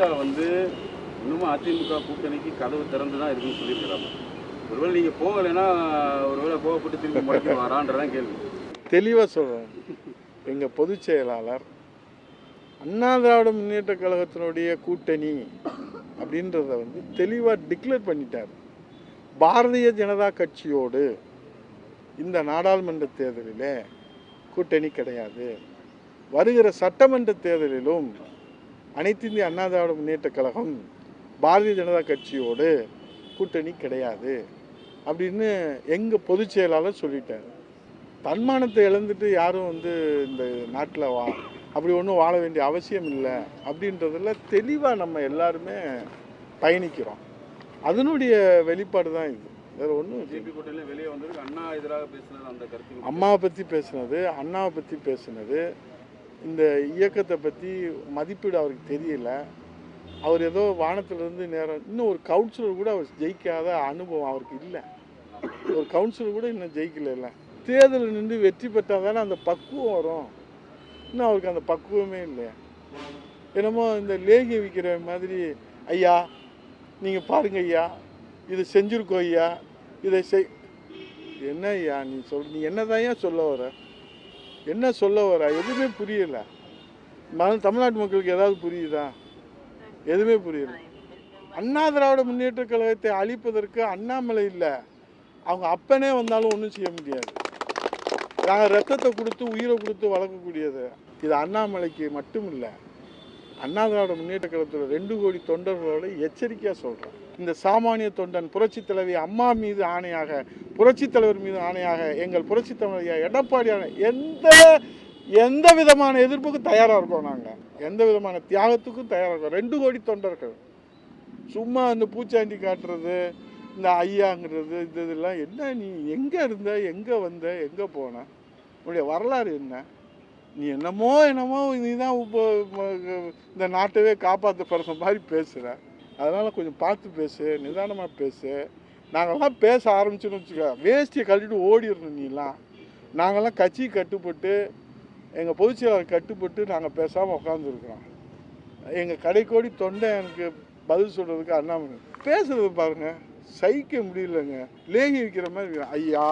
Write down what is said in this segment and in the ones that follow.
அமித்ஷா வந்து இன்னமும் அதிமுக கூட்டணிக்கு கதவு திறந்து தான் இருக்குன்னு சொல்லியிருக்கிறாங்க. ஒருவேளை நீங்கள் போகலைன்னா ஒருவேளை கோவப்பட்டு திரும்பி முறைக்கு வரான்றதான் கேள்வி. தெளிவாக சொல்கிறேன் எங்கள் பொதுச் செயலாளர் அண்ணா திராவிட முன்னேற்ற கழகத்தினுடைய கூட்டணி அப்படின்றத வந்து தெளிவாக டிக்ளேர் பண்ணிட்டார். பாரதிய ஜனதா கட்சியோடு இந்த நாடாளுமன்ற தேர்தலிலே கூட்டணி கிடையாது. வருகிற சட்டமன்ற தேர்தலிலும் அனைத்து இந்திய அண்ணா திராவிட முன்னேற்ற கழகம் பாரதிய ஜனதா கட்சியோடு கூட்டணி கிடையாது. அப்படின்னு எங்கள் பொதுச் செயலாளர் சொல்லிட்டார். தன்மானத்தை இழந்துட்டு யாரும் வந்து இந்த நாட்டில் வா அப்படி ஒன்றும் வாழ வேண்டிய அவசியம் இல்லை அப்படின்றதுல தெளிவாக நம்ம எல்லாருமே பயணிக்கிறோம். அதனுடைய வெளிப்பாடு தான் இது. வேறு ஒன்றும் வெளியே வந்ததுக்கு அண்ணா எதிராக பேசுனது அந்த கருத்து. அம்மாவை பற்றி பேசுனது அண்ணாவை பற்றி பேசுனது இந்த இயக்கத்தை பற்றி மதிப்பீடு அவருக்கு தெரியல. அவர் ஏதோ வானத்திலிருந்து நேரம் இன்னும் ஒரு கவுன்சிலர் கூட அவர் ஜெயிக்காத அனுபவம் அவருக்கு இல்லை. ஒரு கவுன்சிலர் கூட இன்னும் ஜெயிக்கல தேர்தலில் நின்று வெற்றி பெற்றால் தானே அந்த பக்குவம் வரும். இன்னும் அவருக்கு அந்த பக்குவமே இல்லை என்னமோ இந்த லேகி விற்கிற மாதிரி ஐயா நீங்கள் பாருங்க ஐயா இது செஞ்சுருக்கோம் ஐயா இதை செய் என்ன ஐயா நீ சொல் நீ என்னதான் சொல்ல வர? என்ன சொல்ல வர? எதுவுமே புரியல. தமிழ்நாட்டு மக்களுக்கு ஏதாவது புரியுதா? எதுவுமே புரியல. அண்ணா திராவிட முன்னேற்ற கழகத்தை அழிப்பதற்கு அண்ணாமலை இல்லை. அவங்க அப்பனே வந்தாலும் ஒன்றும் செய்ய முடியாது. நாங்கள் ரத்தத்தை கொடுத்து உயிரை கொடுத்து வளர்க்கக்கூடியது இது அண்ணாமலைக்கு மட்டும் இல்லை அண்ணா திராவிட முன்னேற்ற கழகத்தில் ரெண்டு கோடி தொண்டர்களோட எச்சரிக்கையாக சொல்கிறேன் இந்த சாமானிய தொண்டன் புரட்சி தலைவி அம்மா மீது ஆணையாக புரட்சித் தலைவர் மீது ஆணையாக எங்கள் புரட்சித் தலைவர் எடப்பாடியான எந்த எந்த விதமான எதிர்ப்புக்கும் தயாராக இருக்கோம் நாங்கள் எந்த விதமான தியாகத்துக்கும் தயாராக இருக்கோம். ரெண்டு கோடி தொண்டர்கள். சும்மா இந்த பூச்சாண்டி காட்டுறது இந்த ஐயாங்கிறது இது இதெல்லாம் என்ன நீ எங்கே இருந்த எங்கே வந்த எங்கே போன? உன்னுடைய வரலாறு என்ன? நீ என்னமோ என்னமோ நீ தான் இப்போ இந்த நாட்டவே காப்பாற்ற போகிற மாதிரி பேசுகிற அதனால் கொஞ்சம் பார்த்து பேசு நிதானமாக பேசு. நாங்கள்லாம் பேச ஆரம்பிச்சோன்னு வச்சுக்க வேஷ்டியை கழட்டிட்டு ஓடிடணும் நீலாம். நாங்கள்லாம் கட்சி கட்டுப்பட்டு எங்கள் பொதுச்செயலாளர் கட்டுப்பட்டு நாங்கள் பேசாமல் உட்காந்துருக்குறோம் எங்கள் கடைக்கோடி தொண்டை எனக்கு பதில் சொல்கிறதுக்கு அண்ணாமலை. பேசுறது பாருங்க சகிக்க முடியலங்க. லேகி வைக்கிற மாதிரி ஐயா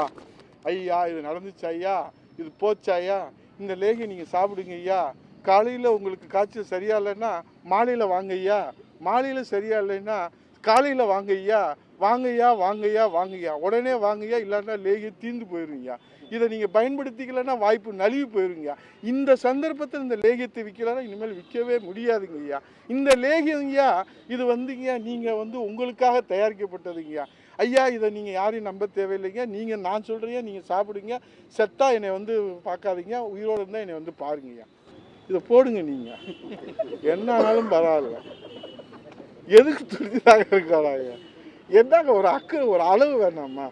ஐயா இது நடந்துச்சு ஐயா இது போச்சு ஐயா இந்த லேகி நீங்கள் சாப்பிடுங்க ஐயா. காலையில் உங்களுக்கு காய்ச்சல் சரியா இல்லைன்னா மாலையில் வாங்க ஐயா. மாலையில் சரியா இல்லைன்னா காலையில் வாங்க ஐயா. வாங்கய்யா வாங்கய்யா வாங்கய்யா. உடனே வாங்கய்யா இல்லைன்னா லேகிய தீர்ந்து போயிருங்கய்யா. இதை நீங்கள் பயன்படுத்திக்கலைன்னா வாய்ப்பு நழுவி போயிருங்கய்யா. இந்த சந்தர்ப்பத்தில் இந்த லேகியத்தை விற்கலன்னா இனிமேல் விற்கவே முடியாதுங்க ஐயா இந்த லேகியங்கய்யா இது வந்துங்கய்யா நீங்கள் வந்து உங்களுக்காக தயாரிக்கப்பட்டதுங்கய்யா. ஐயா இதை நீங்கள் யாரையும் நம்ப தேவையில்லைங்க நீங்கள் நான் சொல்கிறீங்க நீங்கள் சாப்பிடுங்க செத்தா என்னை வந்து பார்க்காதீங்க உயிரோடு இருந்தால் என்னை வந்து பாருங்கய்யா. இதை போடுங்க நீங்கள் என்ன ஆனாலும் பரவாயில்ல. எதுக்கு துடிதாக இருக்காராங்க என்னங்க ஒரு அக்கு ஒரு அளவு வேணாமா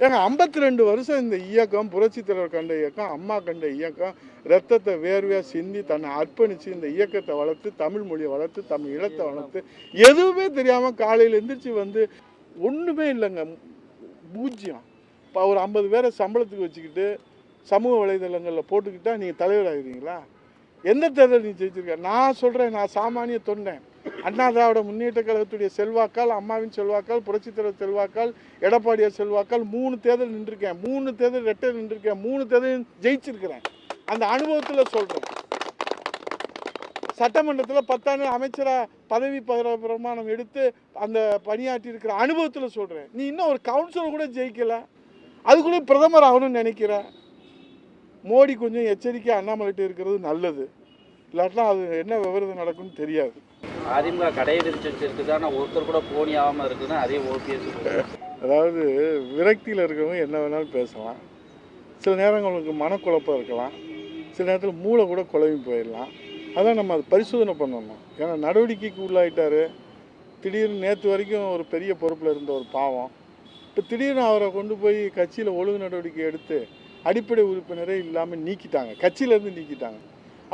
ஏங்க ஐம்பத்தி ரெண்டு வருஷம் இந்த இயக்கம் புரட்சி தலைவர் கண்ட இயக்கம் அம்மா கண்ட இயக்கம் ரத்தத்தை வேர்வையாக சிந்தி தன்னை அர்ப்பணித்து இந்த இயக்கத்தை வளர்த்து தமிழ் மொழியை வளர்த்து தமிழ் இனத்தை வளர்த்து எதுவுமே தெரியாமல் காலையில் எந்திரிச்சு வந்து ஒன்றுமே இல்லைங்க. பூஜ்ஜியம். இப்போ ஒரு ஐம்பது பேரை சம்பளத்துக்கு வச்சுக்கிட்டு சமூக வலைதளங்களில் போட்டுக்கிட்டா நீங்கள் தலைவர் ஆகிறீங்களா எந்த தேர்தல் நீ ஜெயிச்சிருக்க? நான் சொல்கிறேன் நான் சாமானிய தொண்டேன். அண்ணா திராவிட முன்னேற்ற கழகத்துடைய செல்வாக்கால் அம்மாவின் செல்வாக்கால் புரட்சி தலைவர் செல்வாக்கால் எடப்பாடியார் செல்வாக்கால் மூணு தேர்தல் நின்றுருக்கேன். மூணு தேர்தல் ரெட்டை நின்றுருக்கேன். மூணு தேர்தல் ஜெயிச்சிருக்கிறேன். அந்த அனுபவத்தில் சொல்கிறேன் சட்டமன்றத்தில் பத்தாண்டு அமைச்சராக பதவி பர- பிரமாணம் எடுத்து அந்த பணியாற்றி இருக்கிற அனுபவத்தில் சொல்கிறேன் நீ இன்னும் ஒரு கவுன்சிலர் கூட ஜெயிக்கல. அதுக்குள்ளே பிரதமர் ஆகணும்னு நினைக்கிற. மோடி கொஞ்சம் எச்சரிக்கை அண்ணாமலைட்டு இருக்கிறது நல்லது. இல்லாட்டினா அது என்ன விவரம் நடக்கும்னு தெரியாது. அதிமுக கடையை விரிச்சு வச்சிருக்குது? ஆனால் ஒருத்தர் கூட போனி ஆகாமல் இருக்குதுன்னா அதே ஓபிஎஸ் அதாவது விரக்தியில் இருக்கிறவங்க என்ன வேணாலும் பேசலாம். சில நேரங்களுக்கு மனக்குழப்பம் இருக்கலாம். சில நேரத்தில் மூளை கூட குழம்பி போயிடலாம். அதான் நம்ம அதை பரிசோதனை பண்ணணும். ஏன்னா நடவடிக்கைக்கு உள்ளாயிட்டார். திடீர்னு நேற்று வரைக்கும் ஒரு பெரிய பொறுப்பில் இருந்த ஒரு பாவம். இப்போ திடீர்னு அவரை கொண்டு போய் கட்சியில் ஒழுங்கு நடவடிக்கை எடுத்து அடிப்படை உறுப்பினரே இல்லாமல் நீக்கிட்டாங்க. கட்சியிலேருந்து நீக்கிட்டாங்க.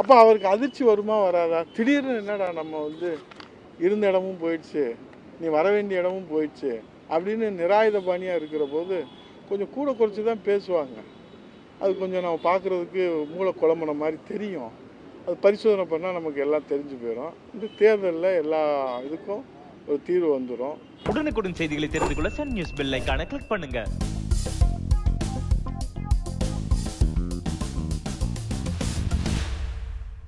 அப்போ அவருக்கு அதிர்ச்சி வருமா வராதா? திடீர்னு என்னடா நம்ம வந்து இருந்த இடமும் போயிடுச்சு நீ வர வேண்டிய இடமும் போயிடுச்சு அப்படின்னு நிராயுத பாணியாக இருக்கிற போது கொஞ்சம் கூட குறைச்சி தான் பேசுவாங்க. அது கொஞ்சம் நம்ம பார்க்குறதுக்கு மூளை குழம்புன மாதிரி தெரியும். அது பரிசோதனை பண்ணால் நமக்கு எல்லாம் தெரிஞ்சு போயிடும். இந்த தேர்தலில் எல்லா இதுக்கும் ஒரு தீர்வு வந்துடும் உடனுக்குடன் செய்திகளை தெரிந்து கொள்ள சன் நியூஸ் பெல் ஐக்கான கிளிக் பண்ணுங்கள்